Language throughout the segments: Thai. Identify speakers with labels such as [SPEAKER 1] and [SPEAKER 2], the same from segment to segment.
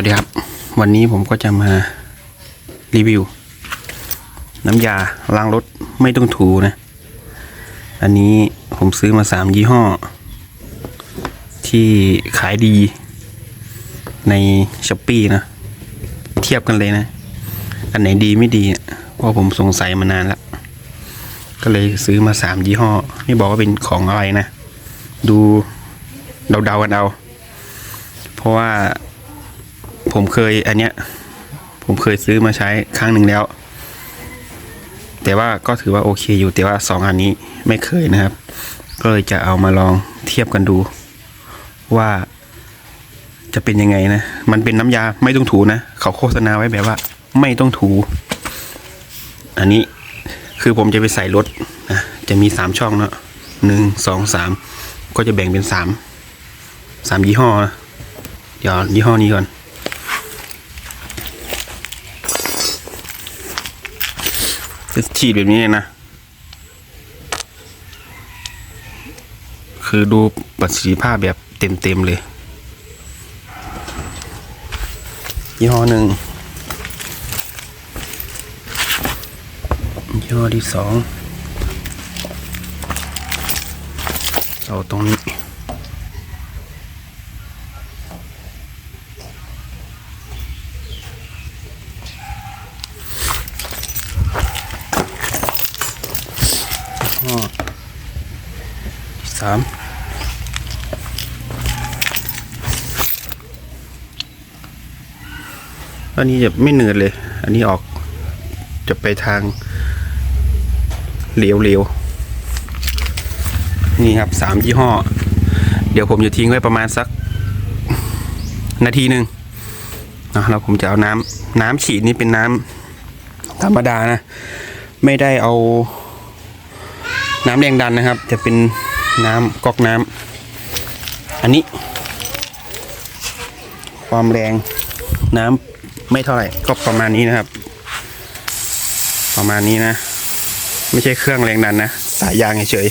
[SPEAKER 1] วัสดีครับ วันนี้ผมก็จะมารีวิว น้ำยาล้างรถไม่ต้องถูนะ อันนี้ผมซื้อมาสามยี่ห้อ ที่ขายดีในช้อปปีนะ เทียบกันเลยนะ อันไหนดีไม่ดีเนี่ยเพราะผมสงสัยมานานแล้ว ก็เลยซื้อมาสามยี่ห้อ ไม่บอกว่าเป็นของอะไรนะ ดูเดาๆกันเอา เพราะว่า ผมเคยอันเนี้ย ผมเคยซื้อมาใช้ครั้งหนึ่งแล้ว แต่ว่าก็ถือว่าโอเคอยู่แต่ว่าสองอันนี้ไม่เคยนะครับ ก็เลยจะเอามาลองเทียบกันดู ว่าจะเป็นยังไงนะ มันเป็นน้ำยาไม่ต้องถูนะ เขาโฆษณาไว้แบบว่า ไม่ต้องถู อันนี้คือผมจะไปใส่รถนะจะมีสามช่องเนาะหนึ่งสองสามก็จะแบ่งเป็นสามสามยี่ห้อนะเดี๋ยวยี่ห้อนี้ก่อน จะฉีดแบบนี้เลยนะ คือดูประสิทธิภาพแบบเต็มๆเลยยี่ห้อหนึ่งยี่ห้อที่สองเอาตรงนี้ สามอันนี้จะไม่เนืดเลย อันนี้ออกจะไปทางเหลวๆ นี่ครับสามยี่ห้อ เดี๋ยวผมจะทิ้งไว้ประมาณสัก นาทีหนึ่งนะแล้วผมจะเอาน้ำน้ำฉีดนี่เป็นน้ำธรรมดานะ ไม่ได้เอาน้ำแรงดันนะครับ จะเป็น น้ำก๊อกน้ำอันนี้ ความแรงน้ำไม่เท่าไหร่ก็ประมาณนี้นะครับ ประมาณนี้นะ ไม่ใช่เครื่องแรงดันนะ สายยางเฉย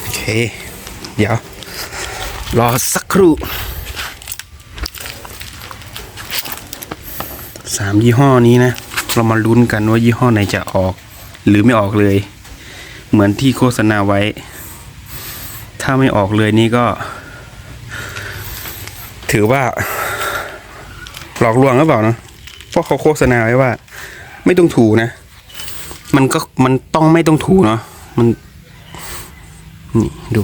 [SPEAKER 1] โอเค เดี๋ยว รอสักครู่สามยี่ห้อนี้นะ เรามาลุ้นกันว่ายี่ห้อไหนจะออก หรือไม่ออกเลย เหมือนที่โฆษณาไว้ ถ้าไม่ออกเลยนี่ก็ ถือว่า หลอกลวงหรือเปล่าเนะเพราะเขาโฆษณาไว้ว่า ไม่ต้องถูนะ มันก็มันต้องไม่ต้องถูเนาะมัน นี่ดู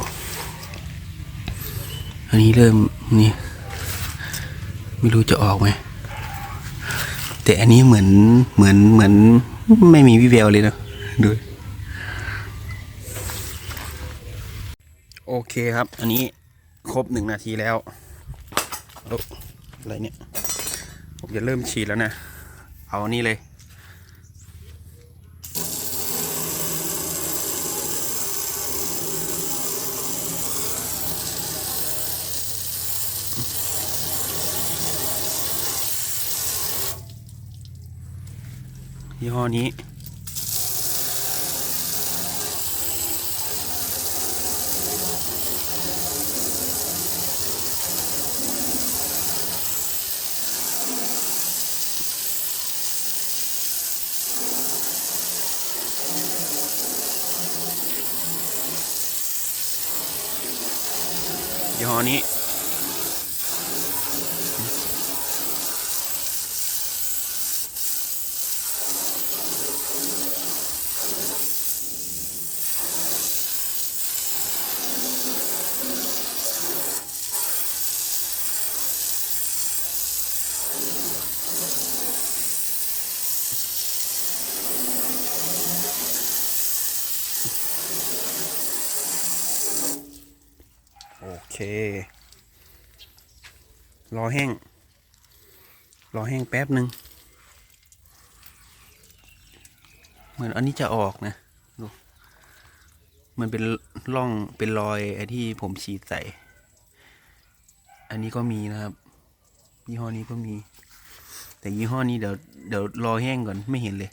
[SPEAKER 1] อันนี้เริ่มนี่ ไม่รู้จะออกไหมแต่อันนี้เหมือนเหมือนเหมือน ไม่มีวิแววเลยนะดู โอ เคครับ อันนี้ครบหนึ่งนาทีแล้วโอ๊ะอะไรเนี่ย ผมจะเริ่มฉีดแล้วนะ เอาอันนี้เลยยี่ห้อนี้ ยี่ห้อนี้ เครอแห้ง รอแห้งแป๊บหนึ่งเหมือนอันนี้จะออกนะดูมันเป็นร่องเป็นรอยไอ้ที่ผมฉีดใส่ อันนี้ก็มีนะครับ ยี่ห้อนี้ก็มี แต่ยี่ห้อนี้เดี๋ยวเดี๋ยวรอแห้งก่อนไม่เห็นเลย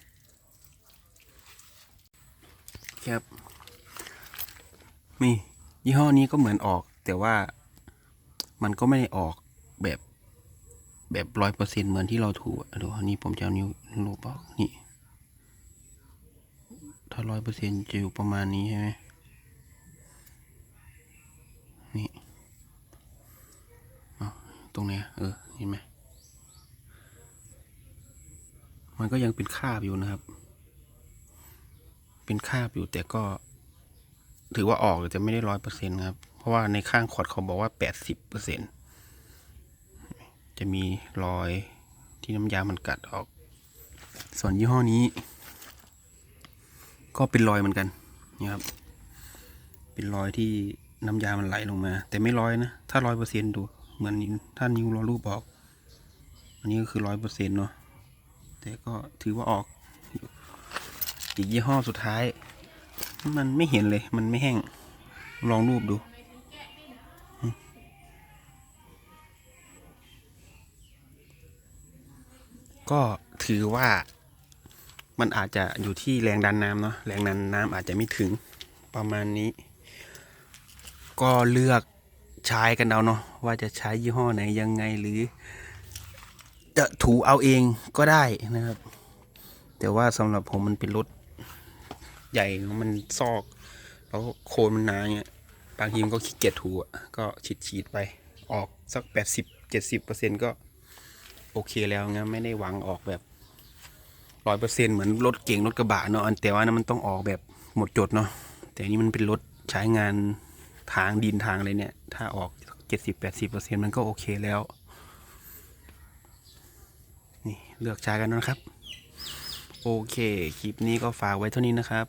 [SPEAKER 1] ครับนี่ยี่ห้อนี้ก็เหมือนออก แต่ว่ามันก็ไม่ได้ออกแบบแบบร้อยเปอร์เซ็นเหมือนที่เราถูอะดูนนี้ผมจะเอานิ้วลูบออกนี่ ถ้าร้อยเปอร์เซ็นจะอยู่ประมาณนี้ใช่ไหมนี่ตรงเนี้ยเออเห็นไหมมันก็ยังเป็นคาบอยู่นะครับ เป็นคาบอยู่แต่ก็ ถือว่าออกแต่ไม่ได้ร้อยเปอร์เซ็นครับ ราะว่าในข้างขวดเขาบอกว่าแปดสิบเปอร์เซ็นจะมีรอยที่น้ำยามันกัดออก ส่วนยี่ห้อนี้ ก็เป็นรอยเหมือนกันนี่ครับ เป็นรอยที่น้ำยามันไหลลงมา แต่ไม่ร้อยนะ ถ้าร้อยเปอร์เซ็นต์ดู เหมือนถ้านิ้วรอรูปบอก อันนี้ก็คือร้อยเปอร์เซ็นต์เนาะ แต่ก็ถือว่าออก อีกยี่ห้อสุดท้าย มันไม่เห็นเลย มันไม่แห้ง ลองรูปดู ก็ถือว่ามันอาจจะอยู่ที่แรงดันน้ำเนาะแรงดันน้ำอาจจะไม่ถึงประมาณนี้ ก็เลือกใช้กันเอาเนาะว่าจะใช้ยี่ห้อไหนยังไงหรือ จะถูเอาเองก็ได้นะครับ แต่ว่าสำหรับผมมันเป็นรถใหญ่แล้วมันซอก แล้วโคนมันหนาเนี่ยบางทีมันก็ขี้เกียจถูอะก็ฉีดฉีดๆไปออกสักแปดสิบเจ็ดสิบเปอร์เซ็นก็ โอเคแล้วนะไม่ได้หวังออกแบบร้อยเปอร์เซ็นเหมือนรถเก่งรถกระบะเนาะอันแต่ว่านะมันต้องออกแบบหมดจดเนาะแต่อันนี้มันเป็นรถใช้งานทางดินทางอะไรเนี่ย ถ้าออกเจ็ดสิบแปดสิบเปอร์เซ็นมันก็โอเคแล้ว นี่เลือกใช้กันนะครับ โอเค คลิปนี้ก็ฝากไว้เท่านี้นะครับ